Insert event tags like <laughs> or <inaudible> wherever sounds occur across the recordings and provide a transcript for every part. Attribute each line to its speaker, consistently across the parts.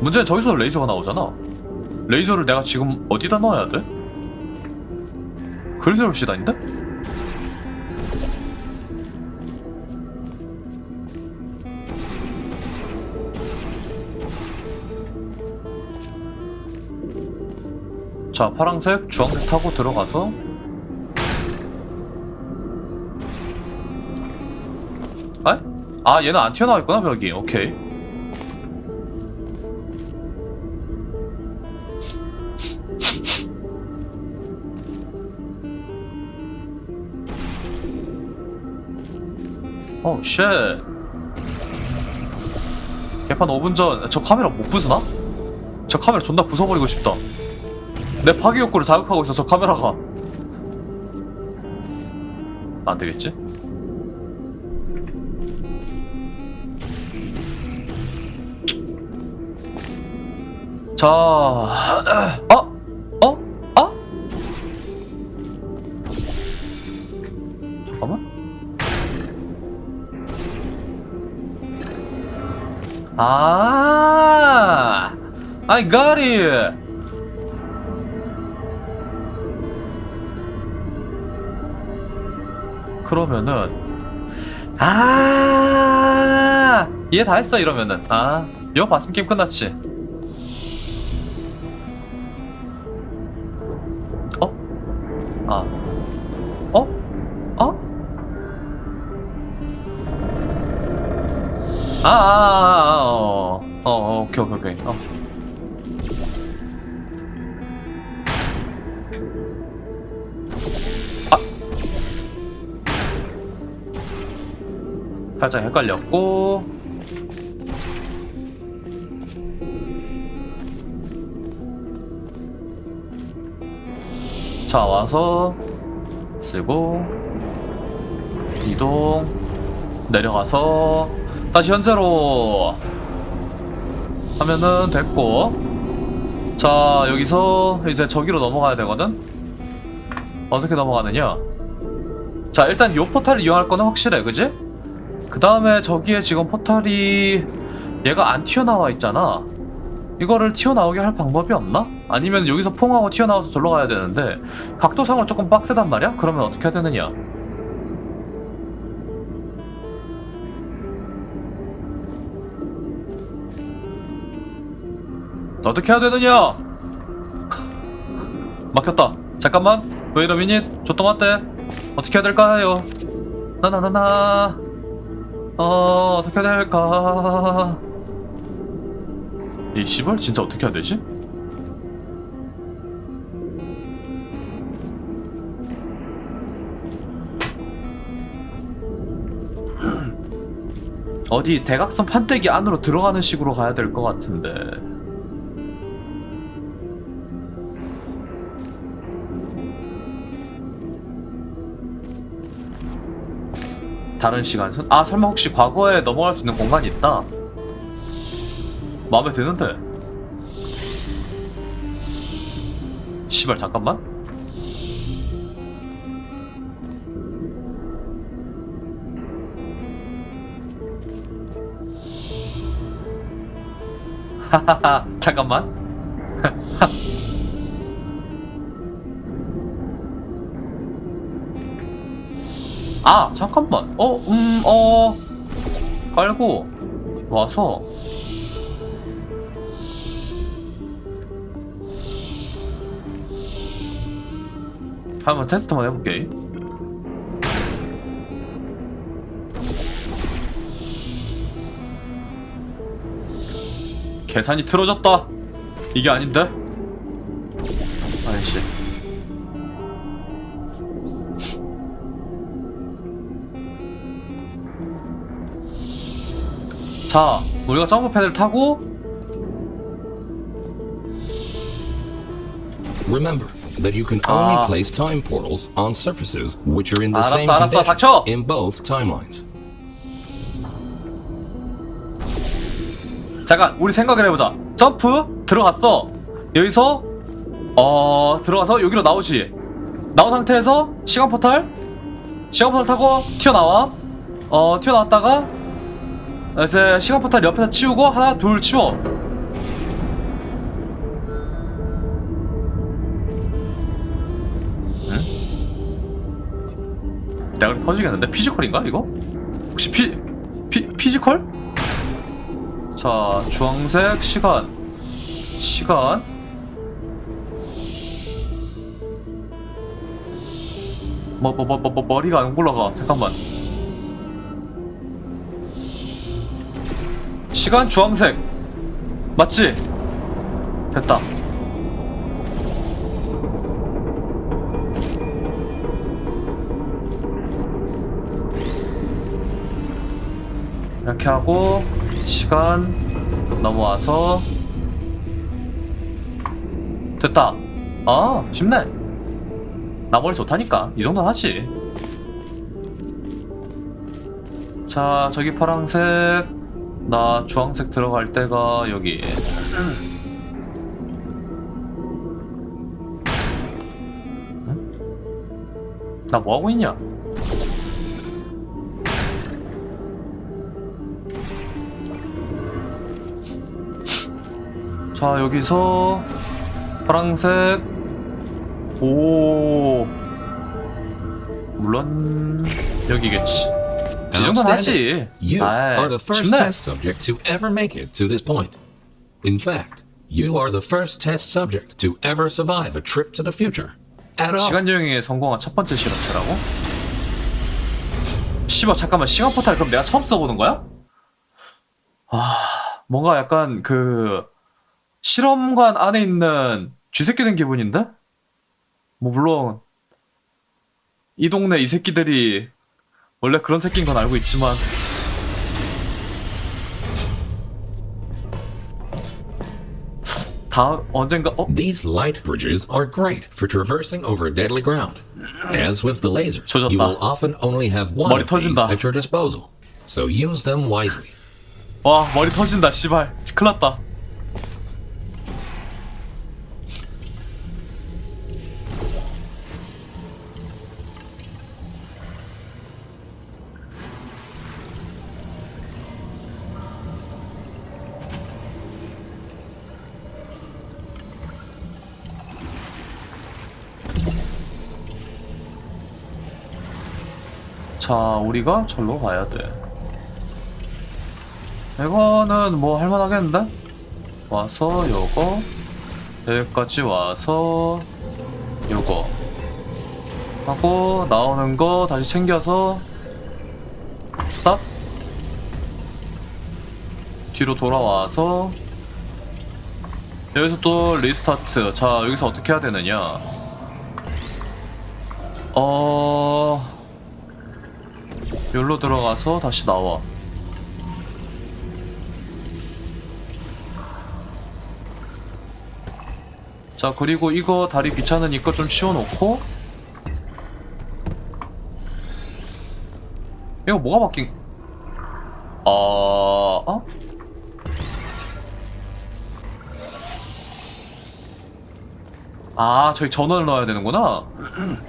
Speaker 1: 문제는 저기서 레이저가 나오잖아. 레이저를 내가 지금 어디다 넣어야 돼? 그래서 시다인데? 자, 파랑색, 주황색 타고 들어가서 아? 아, 얘는 안 튀어나와 있구나, 벽이. 오케이. 어, 쉣. 개판 5분 전, 저 카메라 못 부수나? 저 카메라 존나 부숴버리고 싶다. 내 파괴 욕구를 자극하고 있어, 저 카메라가. 안 되겠지? 자, 어? 아, I got it. 그러면은 아, 이해 다 했어 이러면은 아, 이거 봤으면 게임 끝났지. 어. 아. 살짝 헷갈렸고. 자, 와서 쓰고 이동 내려가서 다시 현재로 하면은 됐고 자 여기서 이제 저기로 넘어가야 되거든 어떻게 넘어가느냐 자 일단 요 포탈을 이용할 거는 확실해 그지? 그 다음에 저기에 지금 포탈이 얘가 안 튀어나와 있잖아 이거를 튀어나오게 할 방법이 없나? 아니면 여기서 퐁하고 튀어나와서 절로 가야 되는데 각도상으로 조금 빡세단 말이야? 그러면 어떻게 해야 되느냐 어떻게 해야 되느냐? 막혔다. 잠깐만. 웨이러 미닛. 조똥한테 어떻게 해야 될까요? 나나나나. 어, 어떻게 해야 될까? 이 씨발 진짜 어떻게 해야 되지? <clears throat> 어디 대각선 판때기 안으로 들어가는 식으로 가야 될 것 같은데. 다른 시간. 아 설마 혹시 과거에 넘어갈 수 있는 공간이 있다? 마음에 드는데. 시발 잠깐만. <laughs> 하하하 잠깐만 <laughs> 아 잠깐만. 어 음 어. 깔고 와서. 한번 테스트만 해볼게. 계산이 틀어졌다. 이게 아닌데 자, 우리가 점프 패드를 타고
Speaker 2: Remember that you can only
Speaker 1: Ah.
Speaker 2: place time portals on surfaces which are in the
Speaker 1: 알았어,
Speaker 2: same
Speaker 1: 알았어,
Speaker 2: condition
Speaker 1: 닥쳐!
Speaker 2: in both timelines.
Speaker 1: 잠깐 우리 생각을 해보자. 점프 들어갔어. 여기서 어 들어가서 여기로 나오지. 나온 상태에서 시간 포탈 시간 포탈 타고 튀어나와. 어 튀어나왔다가 어, 그래서 시간포탈 옆에다 치우고 하나 둘 치워 응? 양을 퍼지겠는데? 피지컬인가 이거? 혹시 피... 피... 피지컬? 자 주황색 시간 시간 뭐, 뭐, 뭐, 뭐, 머리가 안 굴러가 잠깐만 시간 주황색. 맞지? 됐다. 이렇게 하고, 시간 넘어와서, 됐다. 아, 쉽네. 나 머리 좋다니까 이 정도는 하지 자 저기 파랑색 나 주황색 들어갈 때가 여기. 응? 나 뭐하고 있냐? 자 여기서 파랑색. 오. 물론 여기겠지 이 정도는
Speaker 2: Outstanding.
Speaker 1: 하지
Speaker 2: You
Speaker 1: 아이,
Speaker 2: are the first test subject to ever make it to this point. In fact, you are the first test subject to ever survive a trip to the future. At all.
Speaker 1: 시간 여행에 성공한 첫 번째 실험체라고? 씨발 잠깐만 시간 포탈 그럼 내가 처음 써보는 거야? 아 뭔가 약간 그 실험관 안에 있는 쥐새끼 된 기분인데? 뭐 물론 이 동네 이 새끼들이 원래 그런 새끼인 건 알고 있지만 다음 언젠가 어?
Speaker 2: These light bridges are great for traversing over deadly ground. As with the lasers,
Speaker 1: 조졌다.
Speaker 2: you will often only have one
Speaker 1: 머리
Speaker 2: of these
Speaker 1: 터진다.
Speaker 2: at your disposal. So use them wisely.
Speaker 1: 와 머리 터진다 씨발 큰일났다 자 우리가 절로 가야 돼. 이거는 뭐 할만하겠는데? 와서 요거 여기까지 와서 요거. 하고 나오는 거 다시 챙겨서 스탑. 뒤로 돌아와서 여기서 또 리스타트. 자 여기서 어떻게 해야 되느냐? 어... 여기로 들어가서 다시 나와. 자 그리고 이거 다리 귀찮으니까 좀 치워놓고. 이거 뭐가 바뀐? 아... 어? 아 저기 전원을 넣어야 되는구나 <clears throat>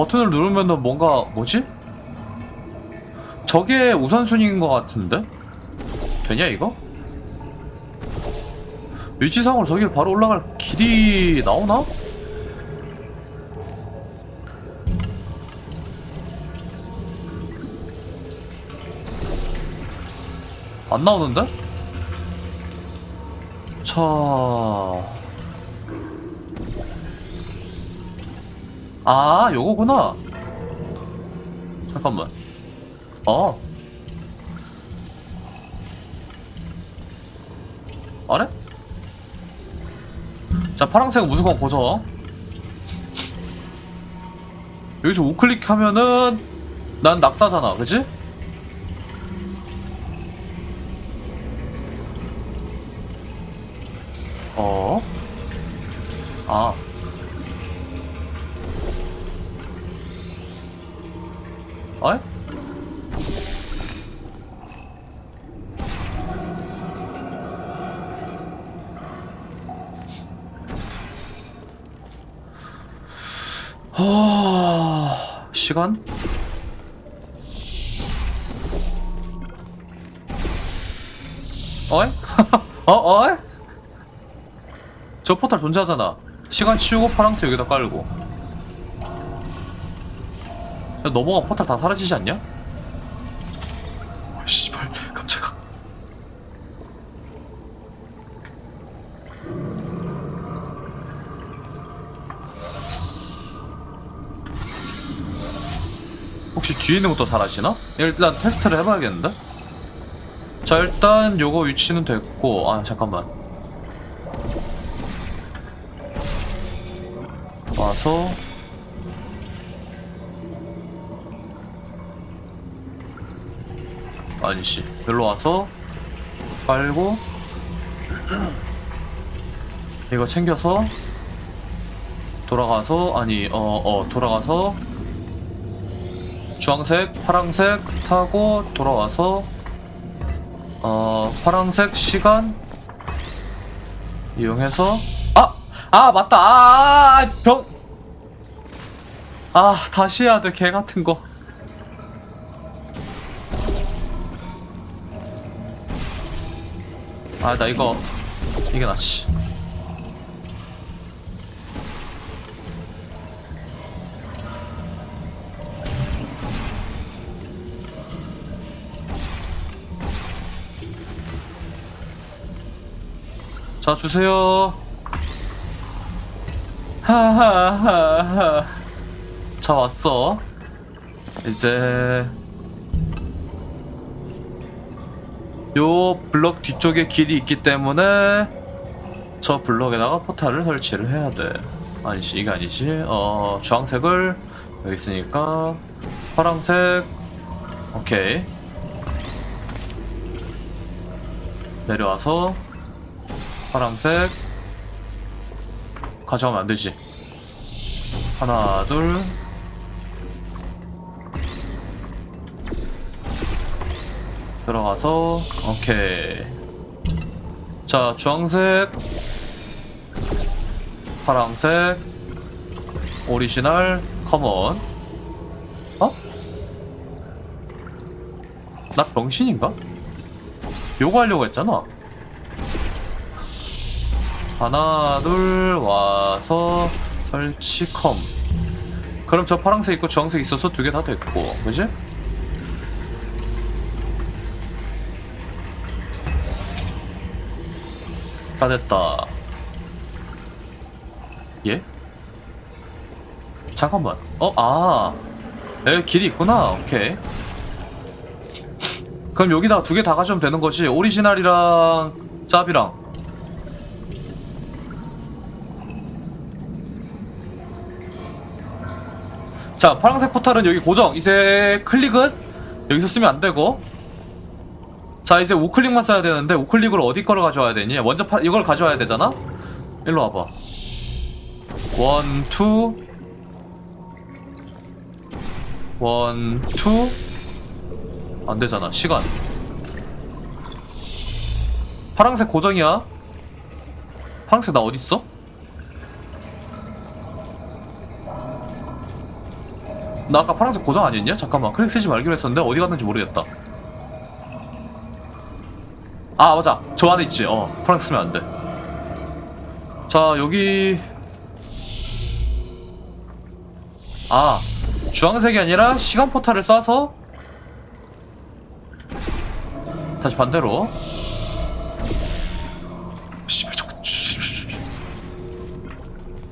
Speaker 1: 버튼을 누르면은 뭔가 뭐지? 저게 우선순위인 것 같은데? 되냐 이거? 위치상으로 저길 바로 올라갈 길이 나오나? 안 나오는데? 자... 아, 요거구나. 잠깐만. 어. 아래? 자, 파란색 무조건 고정. 여기서 우클릭 하면은 난 낙사잖아, 그지? 시간? 어이? <laughs> 어? 어이? 저 포탈 존재하잖아 시간 치우고 파랑새 여기다 깔고 야, 넘어가 포탈 다 사라지지 않냐? 뒤에 있는 것도 사라지나? 일단 테스트를 해봐야겠는데? 자 일단 요거 위치는 됐고 아 잠깐만 와서 아니씨 여기로 와서 빨고 이거 챙겨서 돌아가서 아니 어어 돌아가서 주황색 파랑색 타고 돌아와서 어 파랑색 시간 이용해서 아! 아 맞다 아병 아 다시 해야 돼 개 같은 거 아, 나 이거 이게 낫지. 자, 주세요. 하하하하. 자, 왔어. 이제 요 블럭 뒤쪽에 길이 있기 때문에 저 블럭에다가 포탈을 설치를 해야 돼. 아니지, 이게 아니지. 어, 주황색을 여기 있으니까 파랑색. 오케이. 내려와서 파랑색 가져가면 안 되지. 하나, 둘. 들어가서 오케이 자 주황색 파랑색 오리지널 커먼 어? 나 병신인가? 요거 하려고 했잖아 하나 둘 와서 설치 컴 그럼 저 파랑색 있고 주황색 있어서 두 개 다 됐고 그지? 다 됐다. 예? 잠깐만. 어, 아. 여기 길이 있구나. 오케이. 그럼 여기다 두 개 다 가져오면 되는 거지. 오리지널이랑 짭이랑. 자, 파란색 포탈은 여기 고정. 이제 클릭은 여기서 쓰면 안 되고. 자 이제 우클릭만 써야 되는데 우클릭으로 어디 거를 가져와야 되니? 먼저 파, 이걸 가져와야 되잖아? 일로 와봐 원, 투 원, 투 안되잖아 시간 파랑색 고정이야 파랑색 나 어딨어? 나 아까 파란색 고정 아니었냐? 잠깐만. 클릭 쓰지 말기로 했었는데 어디 갔는지 모르겠다. 아 맞아. 저 안에 있지. 어 프랑스 쓰면 안돼. 자 여기. 아 주황색이 아니라 시간 포탈을 쏴서 다시 반대로.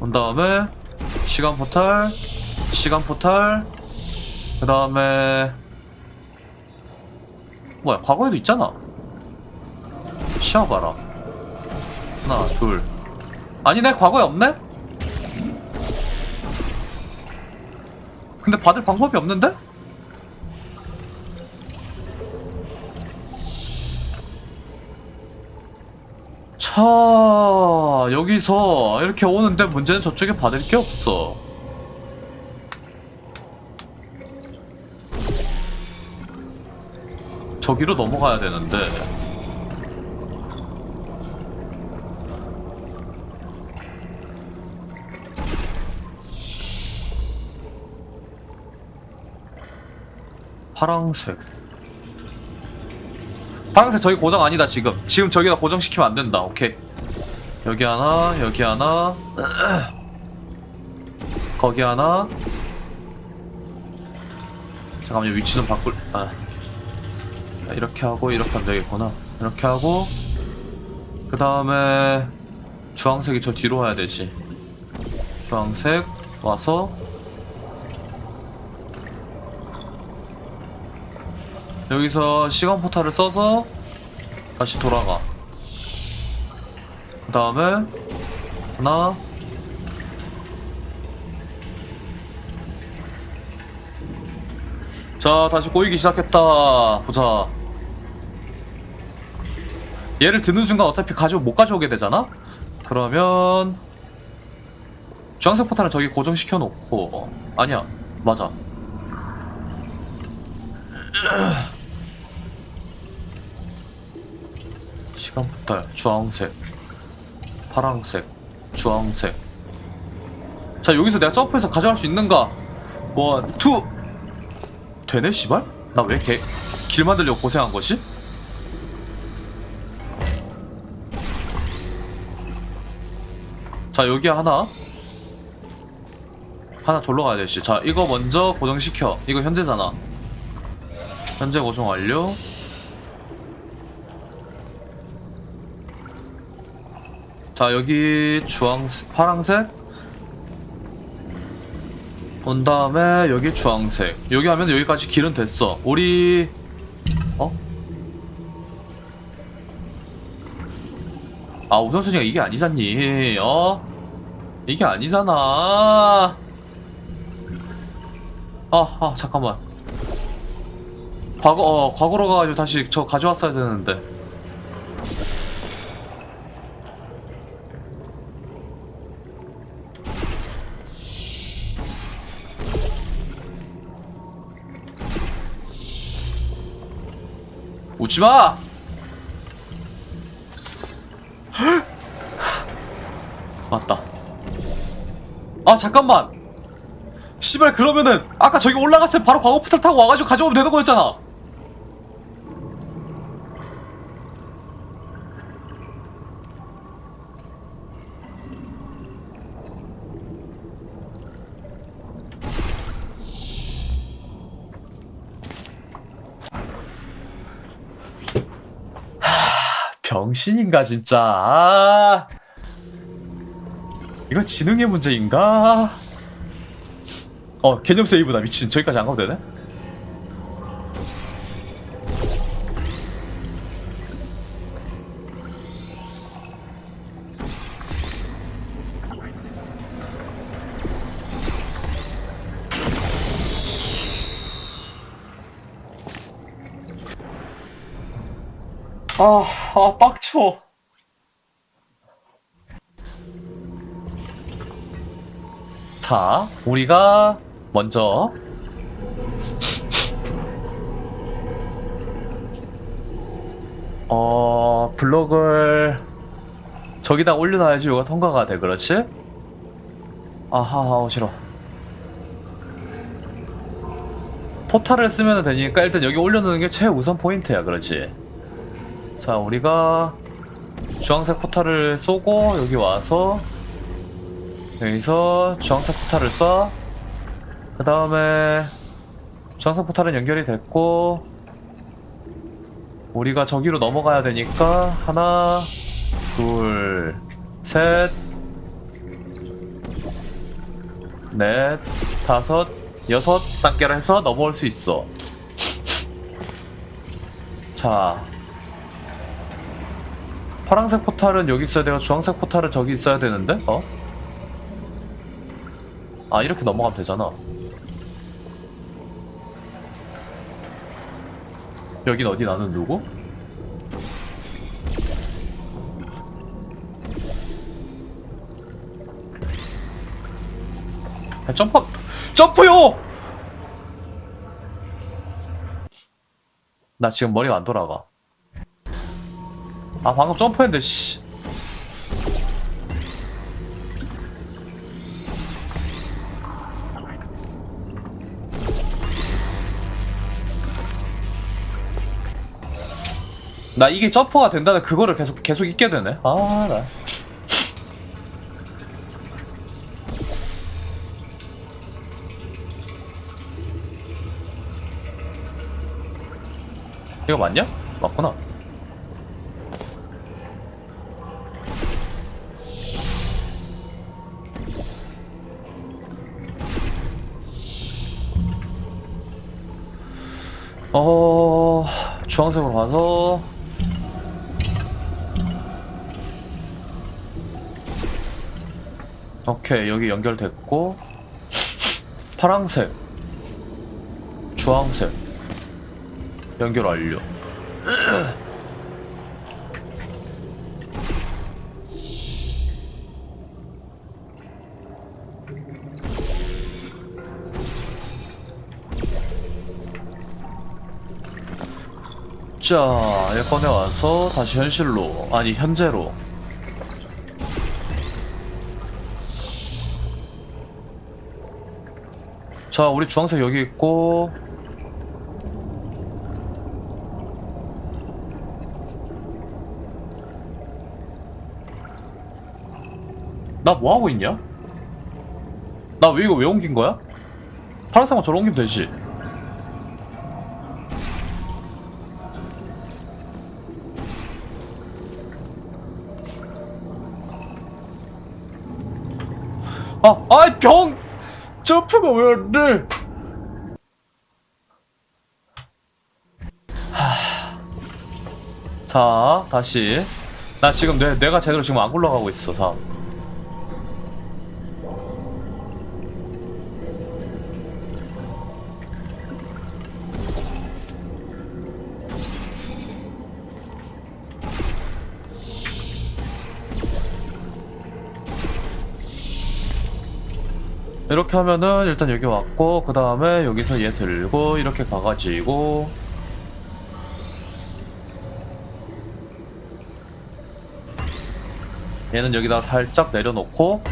Speaker 1: 온 다음에 시간 포탈 시간 포탈. 그 다음에 뭐야 과거에도 있잖아. 쉬어봐라. 하나 둘. 아니네 과거에 없네? 근데 받을 방법이 없는데? 자 여기서 이렇게 오는데 문제는 저쪽에 받을 게 없어 저기로 넘어가야 되는데. 파랑색. 파랑색 저기 고정 아니다 지금. 지금 저기다 고정시키면 안 된다. 오케이. 여기 하나 여기 하나. 거기 하나. 잠깐만요 위치 좀 바꿀 아. 자, 이렇게 하고 이렇게 하면 되겠구나. 이렇게 하고 그 다음에 주황색이 저 뒤로 와야 되지. 주황색 와서 여기서 시간 포탈을 써서 다시 돌아가. 그 다음에 하나 자 다시 꼬이기 시작했다. 보자 얘를 드는 순간 어차피 가지고 못 가져오게 되잖아? 그러면 주황색 포탈은 저기 고정시켜 놓고 아니야 맞아. <clears throat> 시간 포탈 주황색 파랑색 주황색. 자 여기서 내가 점프해서 가져갈 수 있는가? 원, 투! 되네 씨발? 나 왜 이렇게 길 만들려고 고생한 거지? 자 여기 하나. 하나 졸러 가야 되지. 자 이거 먼저 고정시켜. 이거 현재잖아. 현재 고정 완료. 자 여기 주황색 파랑색. 온 다음에 여기 주황색. 여기 하면 여기까지 길은 됐어. 우리 아 우선순위가 이게 아니잖니 어? 이게 아니잖아 아, 아 잠깐만 과거 어 과거로 가가지고 다시 저 가져왔어야 되는데 웃지마! 아, 잠깐만! 씨발, 그러면은, 아까 저기 올라갔을 때 바로 과거 포탈 타고 와가지고 가져오면 되는 거였잖아! 병신인가, 진짜. 아. 이건 지능의 문제인가? 어, 개념 세이브다, 미친. 저기까지 안 가도 되네? 아, 아, 빡쳐. 자, 우리가 먼저 어, 블록을 저기다 올려놔야지 이거 통과가 돼, 그렇지? 아하, 아, 싫어. 포탈을 쓰면 되니까 일단 여기 올려놓는 게 최우선 포인트야, 그렇지? 자, 우리가 주황색 포탈을 쏘고 여기 와서 여기서 주황색 포탈을 쏴. 그 다음에 주황색 포탈은 연결이 됐고 우리가 저기로 넘어가야 되니까 하나, 둘, 셋, 넷, 다섯, 여섯 단계를 해서 넘어올 수 있어. 자, 파란색 포탈은 여기 있어야 되고 주황색 포탈은 저기 있어야 되는데? 어? 아 이렇게 넘어가면 되잖아 여긴 어디 나는 누구? 야, 점프 점프요! 나 지금 머리가 안 돌아가 아 방금 점프했는데 씨 나 이게 점프가 된다는 그거를 계속 계속 잊게 되네. 아, 나. 이거 맞냐? 맞구나. 어, 주황색으로 가서 오케이 여기 연결됐고. 파랑색. 주황색. 연결 완료. 자, 얘 꺼내와서 다시 현실로, 아니, 현재로. 자, 우리 주황색 여기 있고. 나 뭐 하고 있냐? 나 왜 이거 왜 옮긴 거야? 파란색만 저로 옮기면 되지. 아, 아이 병! 점프가 왜 안 돼? 하... 자, 다시. 나 지금 뇌, 뇌가 제대로 지금 안 굴러가고 있어, 자. 이렇게 하면은 일단 여기 왔고 그 다음에 여기서 얘 들고 이렇게 가가지고 얘는 여기다 살짝 내려놓고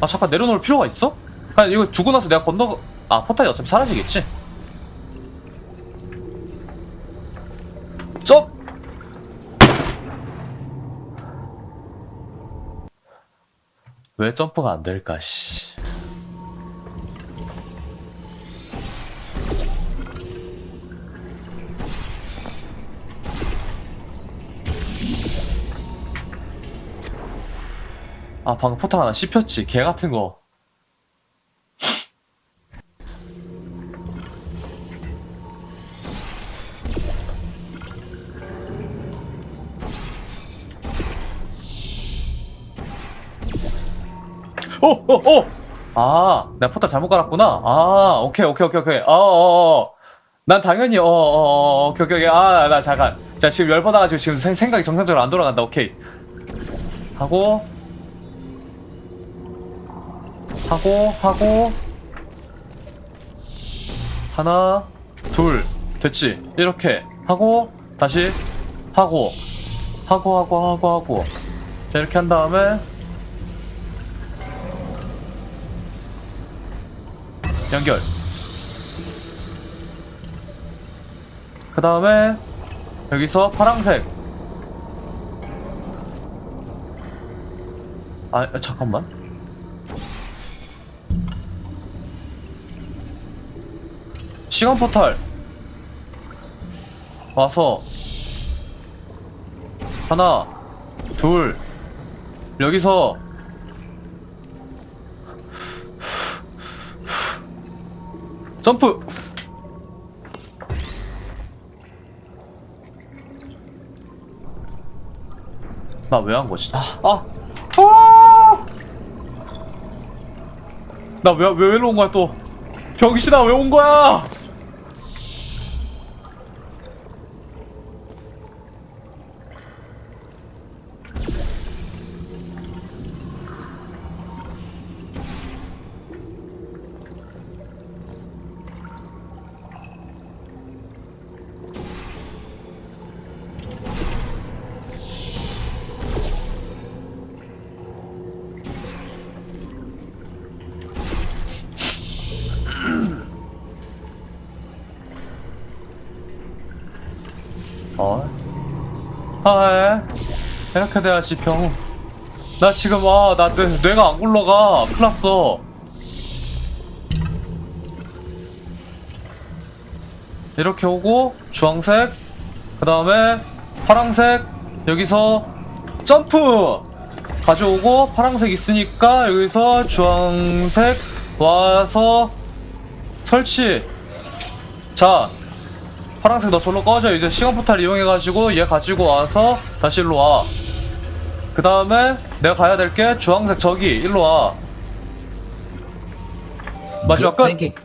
Speaker 1: 아 잠깐 내려놓을 필요가 있어? 아 이거 두고 나서 내가 건너 아 포탈이 어차피 사라지겠지? 왜 점프가 안 될까, 씨. 아, 방금 포탈 하나 씹혔지. 개 같은 거. 어, 어, 어! 아, 내가 포탈 잘못 깔았구나. 아, 오케이, 오케이, 오케이, 오케이. 어, 어, 어. 난 당연히, 어, 어, 어, 오케이, 오케이, 오케이. 아, 나 잠깐. 자, 지금 열받아가지고 지금 생- 생각이 정상적으로 안 돌아간다. 오케이. 하고, 하고, 하고, 하나, 둘. 됐지? 이렇게. 하고, 다시, 하고, 하고, 하고, 하고, 하고. 자, 이렇게 한 다음에, 연결. 그 다음에 여기서 파랑색. 아 잠깐만. 시간 포탈 와서 하나 둘 여기서 점프! 나 왜 한 거지? 아, 아, 아! 나왜 왜 일로 온 거야 또? 병신아 왜온 거야? 어? 이렇게 돼야지 병. 나 지금 아, 나 뇌, 뇌가 안 굴러가. 큰일 났어. 이렇게 오고 주황색 그 다음에 파랑색 여기서 점프 가져오고 파랑색 있으니까 여기서 주황색 와서 설치 자 파랑색 너 절로 꺼져 이제 시간 포탈 이용해가지고 얘 가지고 와서 다시 일로 와 그 다음에 내가 가야 될 게 주황색 저기 일로 와 마지막
Speaker 2: Good
Speaker 1: 끝
Speaker 2: thinking.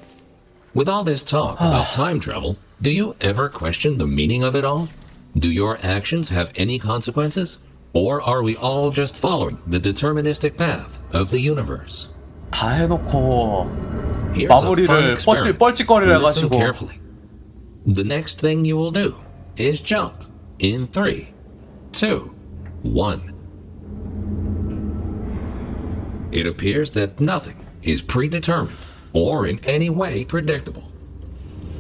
Speaker 2: With all this talk about time travel, do you ever question the meaning of it all? Do your actions have any consequences? Or are we all just following the deterministic path of the universe?
Speaker 1: 다 해놓고
Speaker 2: Here's a fun
Speaker 1: 마무리를 뻘짓,
Speaker 2: experiment.
Speaker 1: 뻘짓거리를
Speaker 2: Listen
Speaker 1: 해가지고
Speaker 2: carefully. The next thing you will do is jump in three, two, one. It appears that nothing is predetermined or in any way predictable.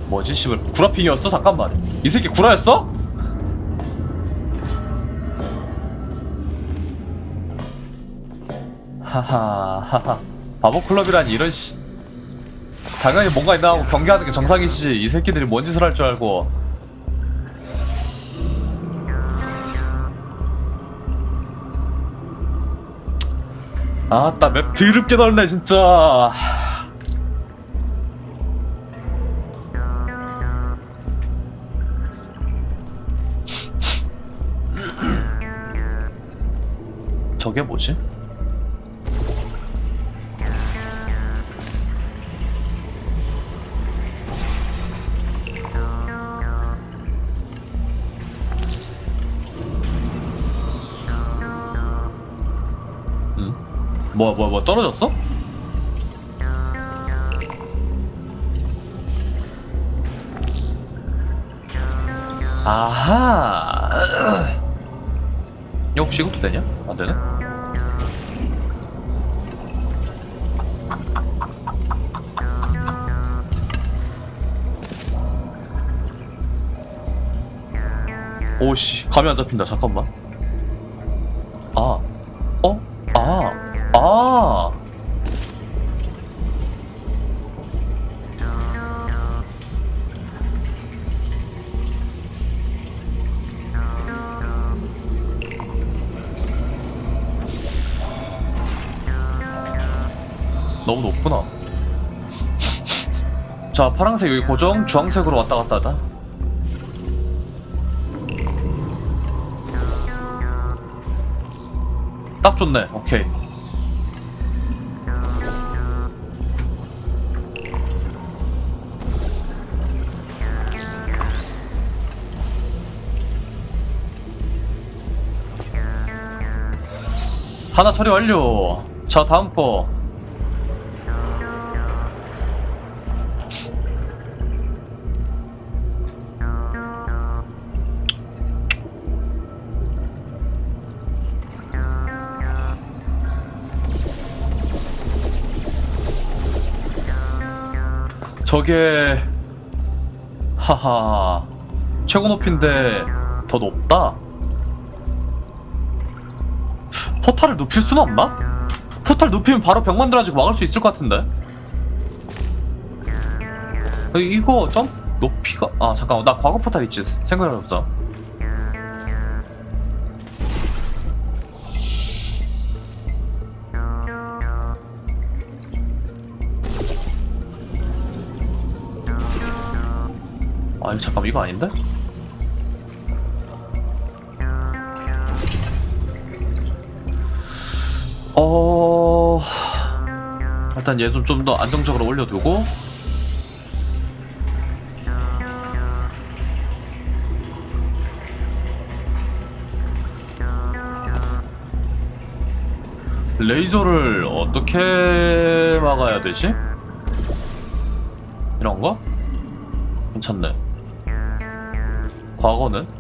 Speaker 1: 뭐지 씨발 구라핑이었어? 잠깐만 이 새끼 구라였어? 하하 하하 바보 클럽이라니 이런 씨 당연히 뭔가 있나 하고 경계하는 게 정상이지 이 새끼들이 뭔 짓을 할 줄 알고 아따 맵 드럽게 넓네 진짜 뭐야 뭐야 뭐 떨어졌어? 아하 혹시 이것도 되냐? 안 되네? 오씨 감이 안 잡힌다 잠깐만 파란색 여기 고정, 주황색으로 왔다 갔다 하다. 딱 좋네. 오케이. 하나 처리 완료. 자, 다음 거. 저게 하하 최고 높이인데 더 높다. 포탈을 눕힐 수는 없나? 포탈 눕히면 바로 벽 만들어가지고 막을 수 있을 것 같은데. 어, 이거 점 높이가 아 잠깐만 나 과거 포탈 있지 없어. 아니 잠깐 이거 아닌데? 어 일단 얘 좀 좀 더 안정적으로 올려두고 레이저를 어떻게 막아야 되지? 이런 거? 괜찮네. 과거는?